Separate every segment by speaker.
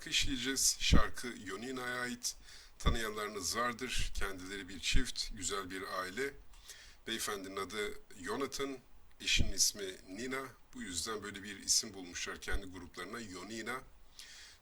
Speaker 1: şarkı işleyeceğiz. Şarkı Yonina'ya ait. Tanıyanlarınız vardır. Kendileri bir çift, güzel bir aile. Beyefendinin adı Jonathan, eşinin ismi Nina. Bu yüzden böyle bir isim bulmuşlar kendi gruplarına Yonina.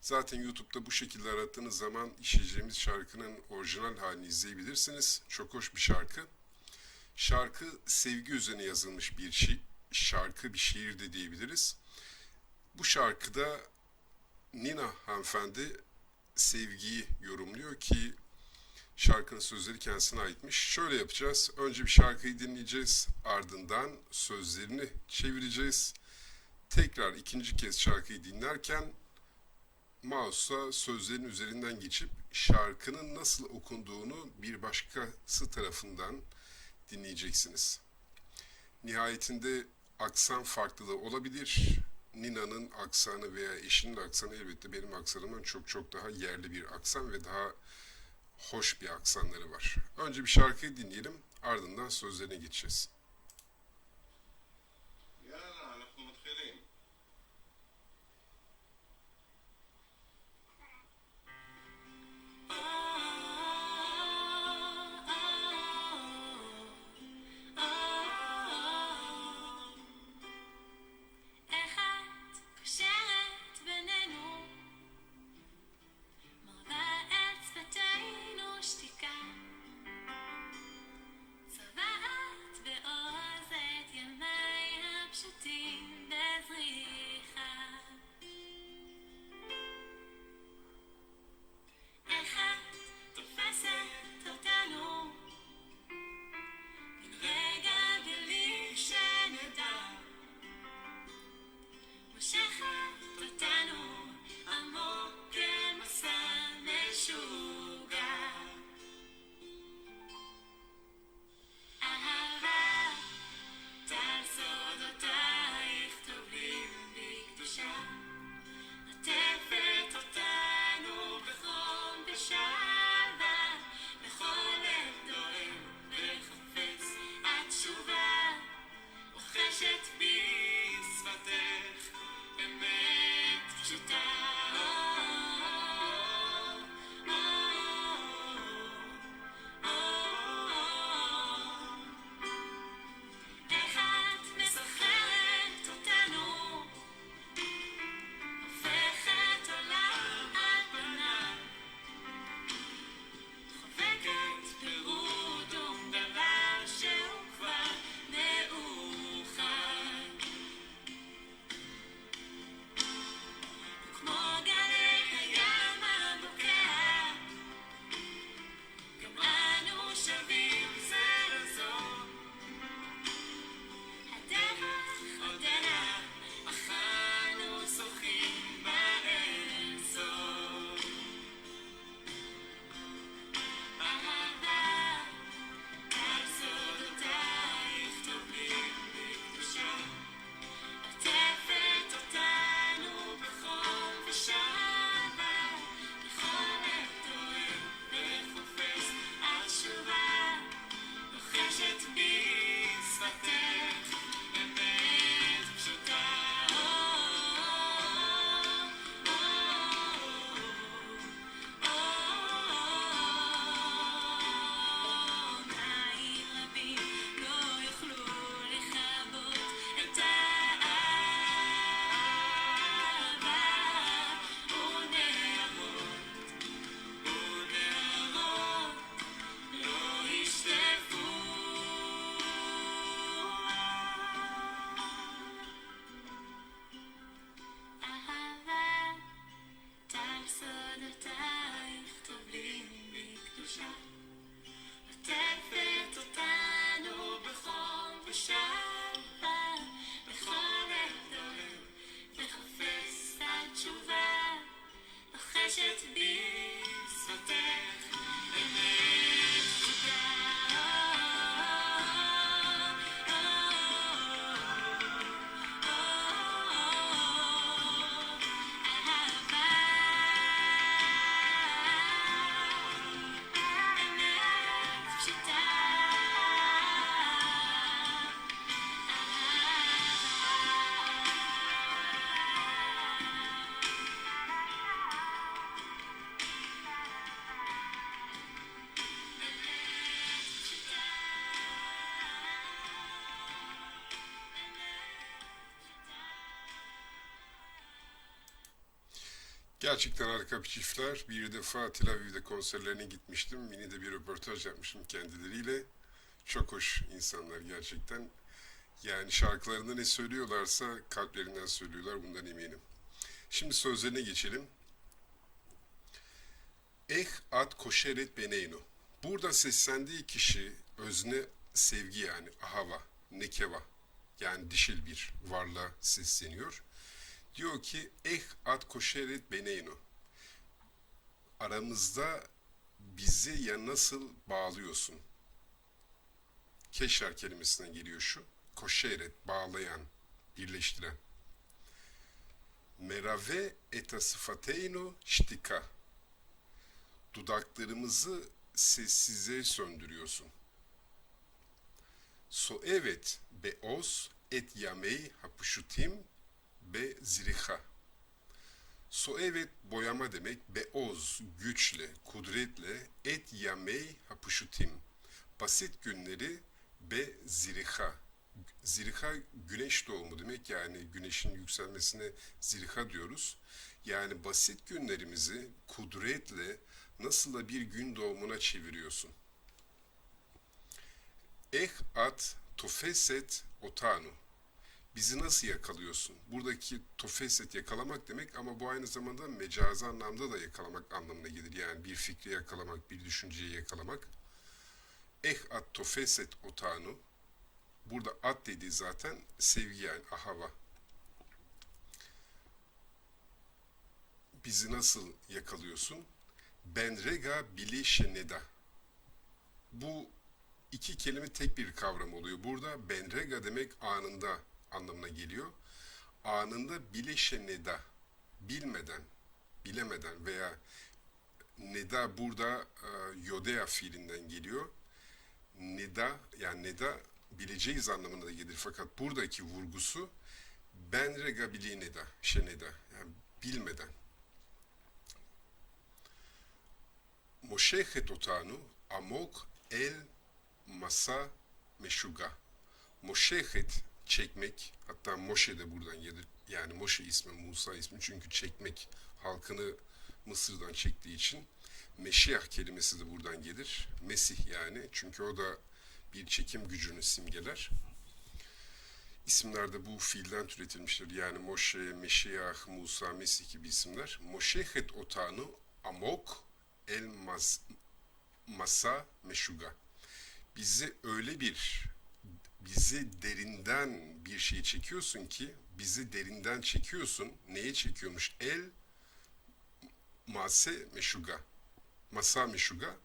Speaker 1: Zaten YouTube'da bu şekilde arattığınız zaman işleyeceğimiz şarkının orijinal halini izleyebilirsiniz. Çok hoş bir şarkı. Şarkı sevgi üzerine yazılmış bir şi- şarkı, bir şiir de diyebiliriz. Bu şarkıda Nina hanımefendi sevgiyi yorumluyor ki şarkının sözleri kendisine aitmiş. Şöyle yapacağız. Önce bir şarkıyı dinleyeceğiz. Ardından sözlerini çevireceğiz. Tekrar ikinci kez şarkıyı dinlerken mouse'a sözlerin üzerinden geçip şarkının nasıl okunduğunu bir başkası tarafından dinleyeceksiniz. Nihayetinde aksan farklılığı olabilir. Nina'nın aksanı veya eşinin aksanı elbette benim aksanımdan çok çok daha yerli bir aksan ve daha hoş bir aksanları var. Önce bir şarkıyı dinleyelim, ardından sözlerine geçeceğiz. Gerçekten harika bir çiftler. Bir defa Tel Aviv'de konserlerine gitmiştim. Mini de bir röportaj yapmışım kendileriyle. Çok hoş insanlar gerçekten. Yani şarkılarında ne söylüyorlarsa kalplerinden söylüyorlar bundan eminim. Şimdi sözlerine geçelim. Eh at koşeret beneyno. Burada seslendiği kişi özne sevgi yani ahava, nekeva yani dişil bir varlığa sesleniyor. Diyor ki eh at koşeret beneyno. Aramızda bizi ya nasıl bağlıyorsun? Keşer kelimesinden geliyor şu. Koşeret, bağlayan, birleştiren. Merave eta sıfateyno ştika. Dudaklarımızı sessize söndürüyorsun. So evet beos et yamey hapuşutim be ziriha. So evet boyama demek beoz güçle, kudretle et yamey hapuşutim. Basit günleri be ziriha. Ziriha güneş doğumu demek yani güneşin yükselmesine ziriha diyoruz. Yani basit günlerimizi kudretle nasıl da bir gün doğumuna çeviriyorsun. Eh at tofeset otanu. Bizi nasıl yakalıyorsun? Buradaki tofeset yakalamak demek ama bu aynı zamanda mecazi anlamda da yakalamak anlamına gelir. Yani bir fikri yakalamak, bir düşünceyi yakalamak. Eh at tofeset otanu. Burada at dediği zaten sevgi yani ahava. Bizi nasıl yakalıyorsun? Benrega bili şeneda. Bu iki kelime tek bir kavram oluyor. Burada benrega demek anında anlamına geliyor. Anında bile şeneda. Bilmeden, bilemeden veya neda burada e, yodea fiilinden geliyor. Neda yani neda bileceğiz anlamına da gelir. Fakat buradaki vurgusu ben regabili neda, şeneda yani bilmeden. Moshechet otanu amok el masa meşuga. Moshechet çekmek hatta Moşe de buradan gelir. Yani Moşe ismi, Musa ismi çünkü çekmek halkını Mısır'dan çektiği için Meşiyah kelimesi de buradan gelir. Mesih yani çünkü o da bir çekim gücünü simgeler. İsimlerde bu fiilden türetilmiştir. Yani Moşe, Meşiyah, Musa, Mesih gibi isimler. Moşehet otanu amok el mas, masa meşuga. Bizi öyle bir bizi derinden bir şey çekiyorsun ki bizi derinden çekiyorsun. Neye çekiyormuş? El mase meşuga. Masa meşuga.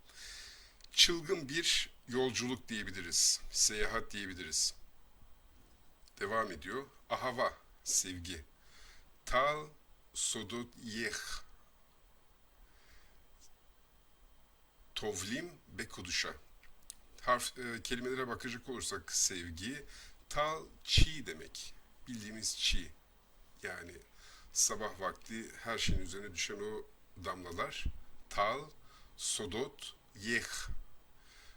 Speaker 1: Çılgın bir yolculuk diyebiliriz. Seyahat diyebiliriz. Devam ediyor. Ahava, sevgi. Tal sodot yeh. Tovlim bekuduşa. Harf, e, kelimelere bakacak olursak sevgi, tal çi demek. Bildiğimiz çi. Yani sabah vakti her şeyin üzerine düşen o damlalar. Tal, sodot, yeh.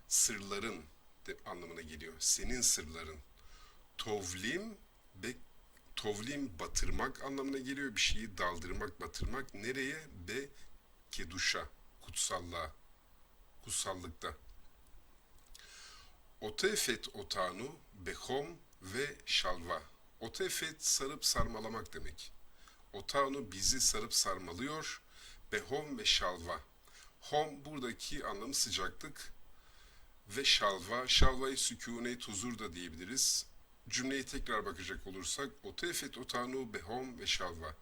Speaker 1: Sırların de anlamına geliyor. Senin sırların. Tovlim, be, tovlim batırmak anlamına geliyor. Bir şeyi daldırmak, batırmak. Nereye? Be, keduşa, kutsallığa, kutsallıkta. Otefet otanu, behom ve şalva. Otefet sarıp sarmalamak demek. Otanu bizi sarıp sarmalıyor. Behom ve şalva. Hom buradaki anlamı sıcaklık ve şalva. Şalvayı sükunet, huzur da diyebiliriz. Cümleye tekrar bakacak olursak otefet otanu behom ve şalva.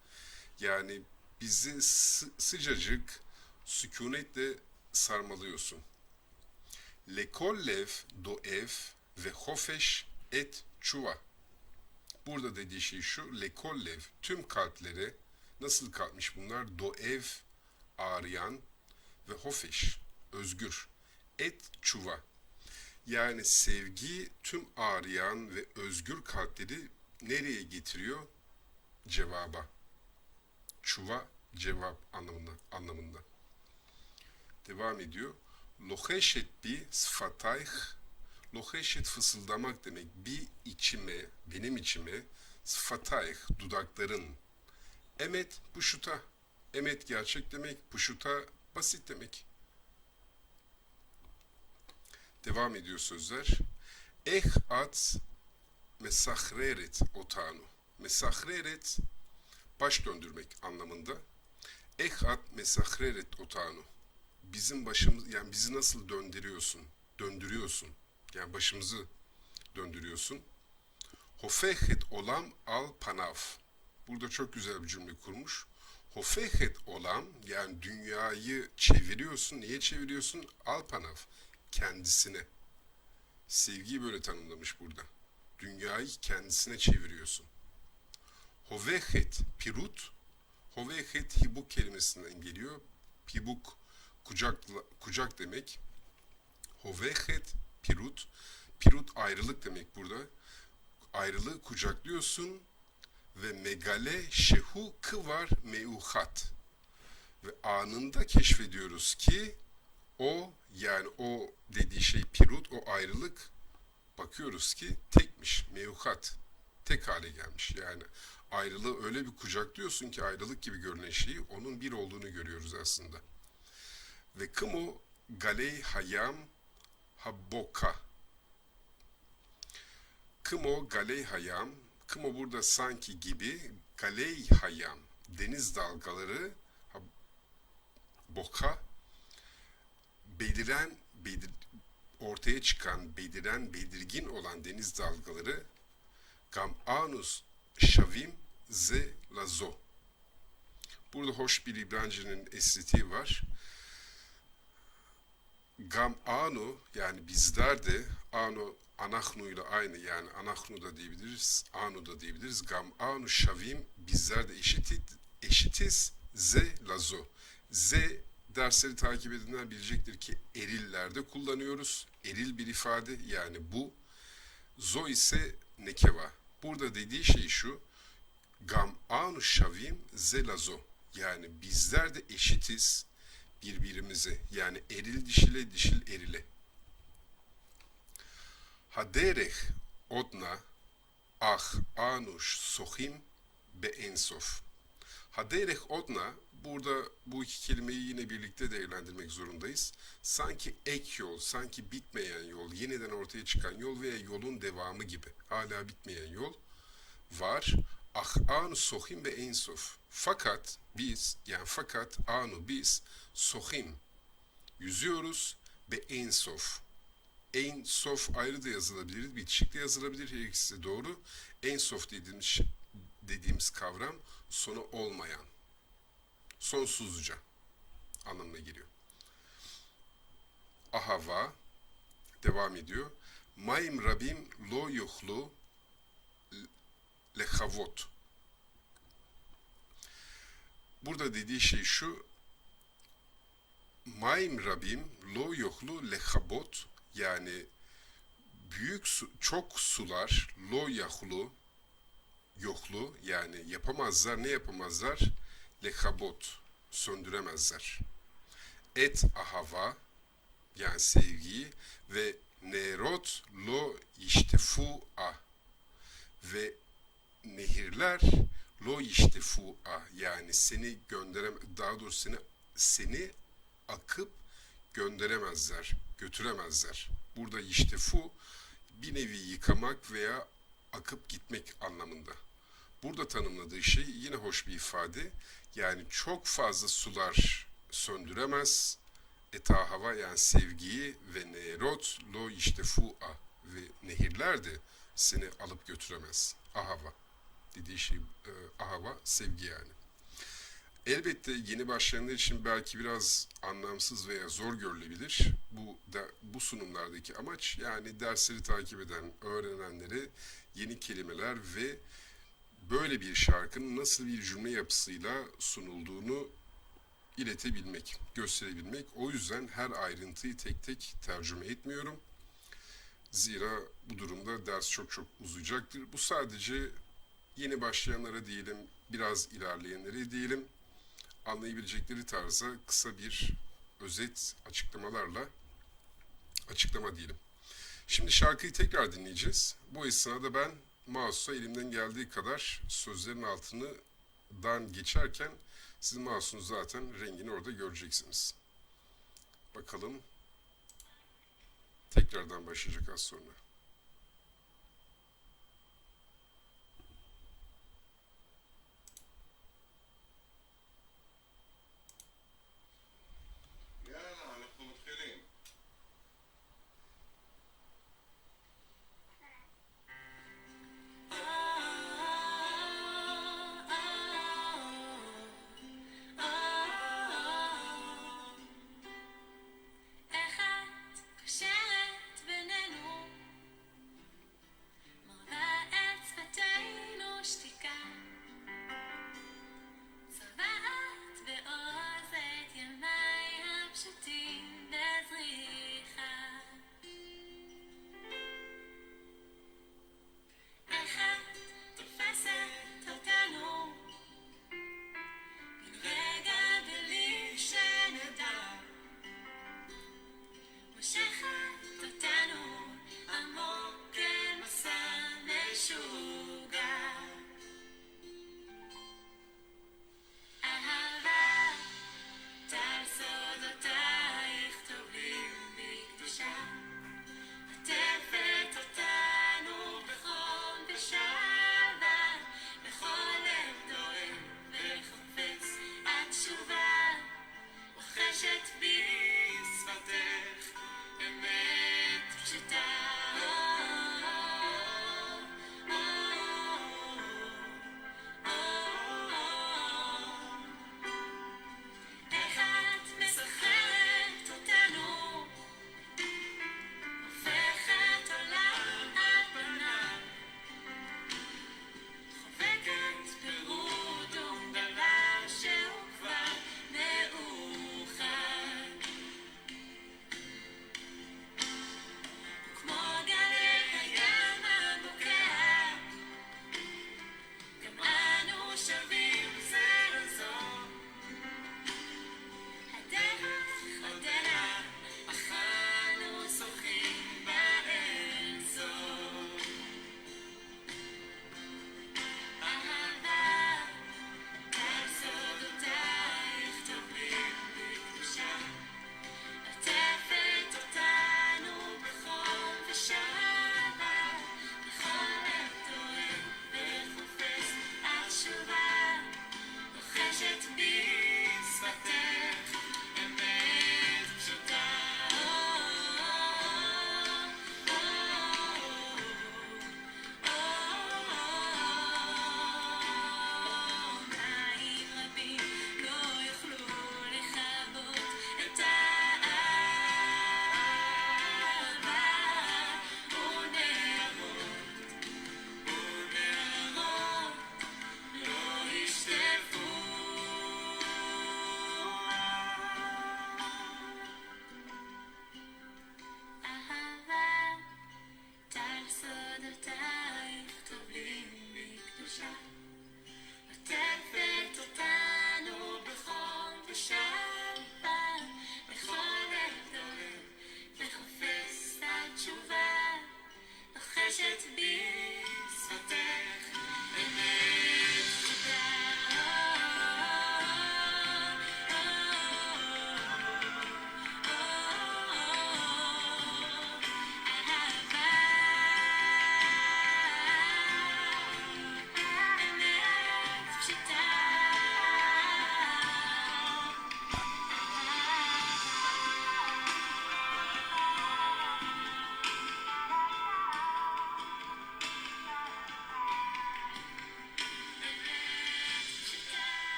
Speaker 1: Yani bizi sı- sıcacık, sükunetle sarmalıyorsun. Lekollev doev ve hofeş et çuva. Burada dediği şey şu, lekollev tüm kalplere nasıl kalkmış bunlar? Doev ağrıyan ve hofeş özgür. Et çuva. Yani sevgi tüm ağrıyan ve özgür kalpleri nereye getiriyor? Cevaba. Çuva cevap anlamında. anlamında. Devam ediyor. Loheşet bi sfatayh. Loheşet fısıldamak demek. Bir içime, benim içime. Sfatayh, dudakların. Emet bu şuta. Emet gerçek demek, puşuta basit demek. Devam ediyor sözler. Eh at mesahreret otanu. Mesahreret baş döndürmek anlamında. Eh at mesahreret otanu. Bizim başımız yani bizi nasıl döndürüyorsun? Döndürüyorsun. Yani başımızı döndürüyorsun. Hofehet olam al panav. Burada çok güzel bir cümle kurmuş. Hofehet olam yani dünyayı çeviriyorsun. Niye çeviriyorsun? Al panav. Kendisine. Sevgiyi böyle tanımlamış burada. Dünyayı kendisine çeviriyorsun. Hovehet pirut. Hovehet hibuk kelimesinden geliyor. Pibuk kucakla, kucak demek. Hovehet pirut. Pirut ayrılık demek burada. Ayrılığı kucaklıyorsun ve megale şehu kıvar meuhat. Ve anında keşfediyoruz ki o yani o dediği şey pirut, o ayrılık bakıyoruz ki tekmiş, mevkat. Tek hale gelmiş. Yani ayrılığı öyle bir kucaklıyorsun ki ayrılık gibi görünen şeyi onun bir olduğunu görüyoruz aslında. Ve kımo galey hayam habboka. Kımo galey hayam. Kımo burada sanki gibi galey hayam. Deniz dalgaları boka beliren, belir, ortaya çıkan, beliren, belirgin olan deniz dalgaları gam anus şavim ze lazo. Burada hoş bir İbranice'nin estetiği var. Gam anu yani bizler de anu anahnu ile aynı yani anahnu da diyebiliriz, anu da diyebiliriz. Gam anu şavim bizler de eşit, eşitiz ze lazo. Ze dersleri takip edenler bilecektir ki erillerde kullanıyoruz. Eril bir ifade yani bu. Zo ise nekeva. Burada dediği şey şu. Gam anu şavim zelazo. Yani bizler de eşitiz birbirimize. Yani eril dişile dişil erile. Hadereh odna ah anuş sohim be ensof. Hadereh odna burada bu iki kelimeyi yine birlikte değerlendirmek zorundayız. Sanki ek yol, sanki bitmeyen yol, yeniden ortaya çıkan yol veya yolun devamı gibi. Hala bitmeyen yol var. Ah anu sohim ve ensof. Fakat biz yani fakat anu biz sohim yüzüyoruz ve ensof. En sof ayrı da yazılabilir, bitişik de yazılabilir. Her ikisi doğru. En sof dediğimiz, dediğimiz kavram sonu olmayan, sonsuzca anlamına geliyor. Ahava devam ediyor. Maim rabim lo yuhlu lehavot. Burada dediği şey şu. Maim rabim lo yuhlu lehabot yani büyük su, çok sular lo yahlu yoklu yani yapamazlar ne yapamazlar lekhabot söndüremezler. Et ahava yani sevgiyi ve nerot lo iştefu a ve nehirler lo iştefu a yani seni gönderem daha doğrusu seni seni akıp gönderemezler, götüremezler. Burada iştefu bir nevi yıkamak veya akıp gitmek anlamında. Burada tanımladığı şey yine hoş bir ifade. Yani çok fazla sular söndüremez. Eta hava yani sevgiyi ve nerot lo iştefu a ve nehirler de seni alıp götüremez. Ahava dediği şey e, ahava sevgi yani. Elbette yeni başlayanlar için belki biraz anlamsız veya zor görülebilir. Bu da, bu sunumlardaki amaç yani dersleri takip eden öğrenenlere yeni kelimeler ve böyle bir şarkının nasıl bir cümle yapısıyla sunulduğunu iletebilmek, gösterebilmek. O yüzden her ayrıntıyı tek tek tercüme etmiyorum. Zira bu durumda ders çok çok uzayacaktır. Bu sadece yeni başlayanlara diyelim, biraz ilerleyenlere diyelim anlayabilecekleri tarza kısa bir özet açıklamalarla açıklama diyelim. Şimdi şarkıyı tekrar dinleyeceğiz. Bu esnada ben mouse'a elimden geldiği kadar sözlerin altını dan geçerken
Speaker 2: siz mouse'un zaten rengini orada göreceksiniz. Bakalım tekrardan başlayacak az sonra.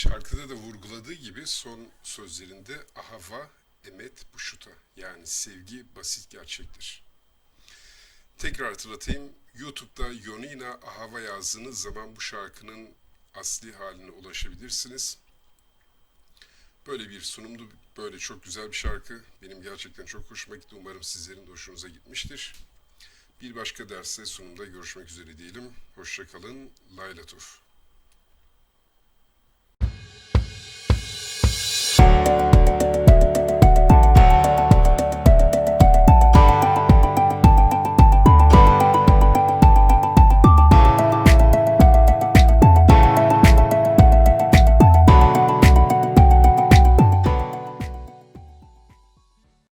Speaker 2: Şarkıda da vurguladığı gibi son sözlerinde ahava emet buşuta yani sevgi basit gerçektir. Tekrar hatırlatayım YouTube'da Yonina Ahava yazdığınız zaman bu şarkının asli haline ulaşabilirsiniz. Böyle bir sunumdu. Böyle çok güzel bir şarkı. Benim gerçekten çok hoşuma gitti. Umarım sizlerin de hoşunuza gitmiştir. Bir başka derste sunumda görüşmek üzere diyelim. Hoşçakalın. Laylatuf.